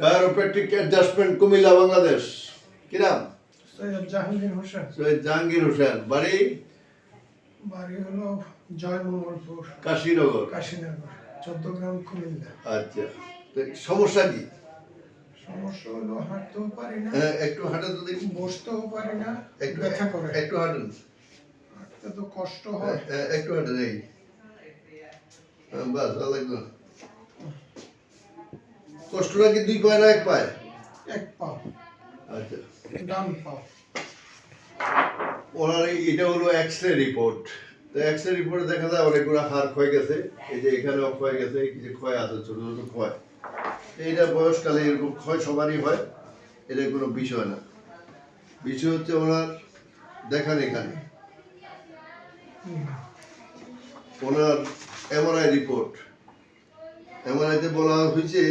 কায়োপ্যাট্রিক adjustment Comilla Bangladesh. কি নাম? সৈয়দ জাহাঙ্গীর হোসেন। সৈয়দ জাহাঙ্গীর হোসেন। বাড়ি? বাড়ি হলো জয়মঙ্গলপুর। কাশীনগর। কাশীনগর কুমিল্লা। আচ্ছা। তো সমস্যা কি? সমস্যা হলো হাঁটতেও পারি না। হ্যাঁ, একটু হাঁটা তো দেখি। বসতেও পারি না একটু ব্যথা করে। একটু হাঁটেন হাঁটতে তো কষ্ট হয়। হ্যাঁ, একটু হাঁটেন এই হ্যাঁ, বাস ভালো লাগল কষ্টটা কি দুই পায় না এক পায়? এক পাও। আচ্ছা। ডান পাও। ওনার এটা হলো এক্স রে রিপোর্ট তো এক্স রে রিপোর্টে দেখা যায় অনেকগুলো হাড় ক্ষয় গেছে। এই যে এখানেও ক্ষয় গেছে যে ক্ষয় আছে ছোট ছোট ক্ষয়। এইটা বয়সকালে এরকম ক্ষয় সবারই হয় এটা কোনো বিষয় না। বিষয় হচ্ছে ওনার দেখান এখানে। ওনার এমআরআই রিপোর্ট এমআরআইতে বলা হয়েছে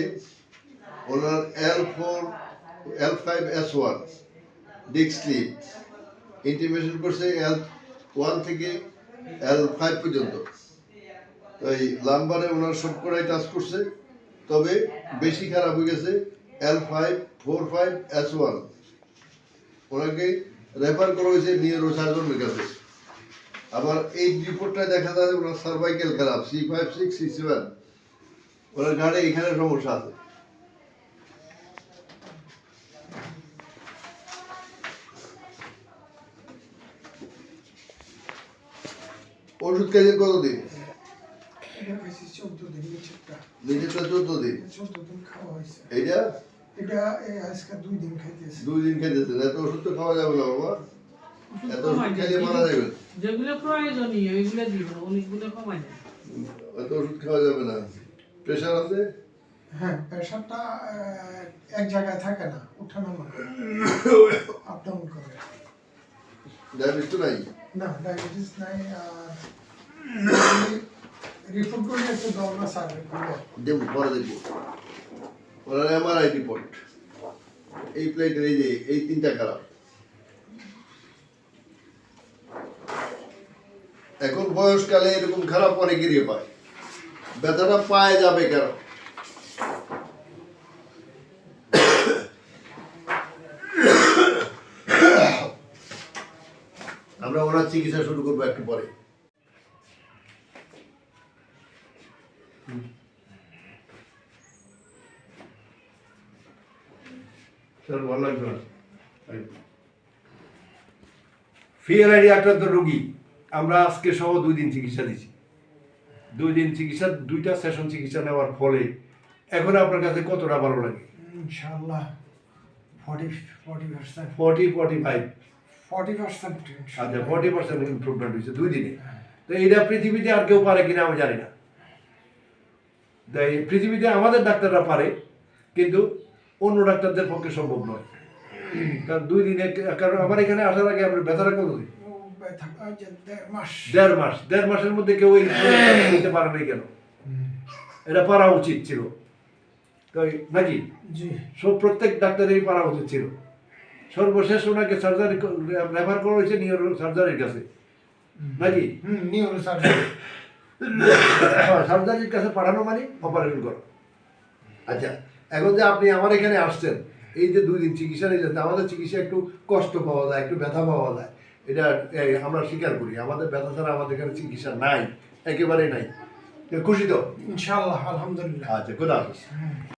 ওনার L four L five S one disc slip intimation করছে এল ওয়ান থেকে এল ফাইভ পর্যন্ত। এই লাম্বারে ওনার সব কটাই টাচ করছে। তবে বেশি খারাপ হয়ে গেছে L five four five S one ওনাকে রেফার করা হয়েছে নিউরো সার্জনের কাছে। আবার এই রিপোর্টটা দেখা যায় ওনার সার্ভাইকেল খারাপ C five six C seven ওনার গাড়ি এখানে সমস্যা আছে। ওষুধ খেয়েছেন কতদিন? নিজেরটা চোদ্দ দিন খাওয়া এইটা? এটা এই আজকে দুই দিন খাইতেছি। দুই দিন খেতেছেন এত ওষুধ তো খাওয়া যাবে না বাবা। এত ওষুধ খেলে মারা যাবেন যেগুলো প্রয়োজনীয় ওইগুলো দিব অনেকগুলো কমাই এত ওষুধ খাওয়া যাবে না। প্রেশার আছে? হ্যাঁ প্রেশারটা এক জায়গায় থাকে না ওঠানামা আপ ডাউন করে। ডায়াবেটিস তো নাই না ডায়াবেটিস নাই রিপোর্ট করলে একটু দাও না স্যার দেখব পরে দেখব ওনার এমআরআই রিপোর্ট এই প্লেটের এই যে এই তিনটা খারাপ এখন বয়সকালে এরকম খারাপ অনেকেরই হয়। ব্যথাটা পায়ে যাবে কেন? আমরা ওনার চিকিৎসা শুরু করব একটু পরে। ভালো লাগবে না। ফিয়ার আইডি আক্রান্ত রোগী। আমরা আজকে সহ দুই দিন চিকিৎসা দিছি। দুই দিন চিকিৎসা দুইটা সেশন চিকিৎসা নেওয়ার ফলে এখন আপনার কাছে কতটা ভালো লাগে? ইনশাআল্লাহ forty forty forty forty five আচ্ছা ফর্টি পার্সেন্ট ইমপ্রুভমেন্ট হয়েছে দুই দিনে। তো এইটা পৃথিবীতে আর কেউ পারে কিনা আমি জানি না। পৃথিবীতে আমাদের ডাক্তাররা পারে কিন্তু অন্য ডাক্তারদের পক্ষে সম্ভব নয়। কারণ দুই দিনে কারণ আমার এখানে আসার আগে আমরা ব্যথাটা কত দিন? দেড় মাস। দেড় মাস। দেড় মাসের মধ্যে কেউ নিতে পারে নাই কেন? এটা পারা উচিত ছিল। তাই নাকি? সব প্রত্যেক ডাক্তারেরই পারা উচিত ছিল। সর্বশেষ ওনাকে সার্জারি রেফার করা হয়েছে নিউরো সার্জারির কাছে। নাকি? হুম নিউরো সার্জারি সার্জারির কাছে পাঠানো মানে অপারেশন করো। আচ্ছা এখন যে আপনি আমার এখানে আসছেন এই যে দুই দিন চিকিৎসা নিলেন আমাদের চিকিৎসা একটু কষ্ট পাওয়া যায় একটু ব্যথা পাওয়া যায়। এটা আমরা স্বীকার করি। আমাদের ব্যথা ছাড়া আমাদের এখানে চিকিৎসা নাই একেবারেই নাই। খুশি তো? ইনশাআল্লাহ আলহামদুলিল্লাহ। আচ্ছা খুদা হাফিজ।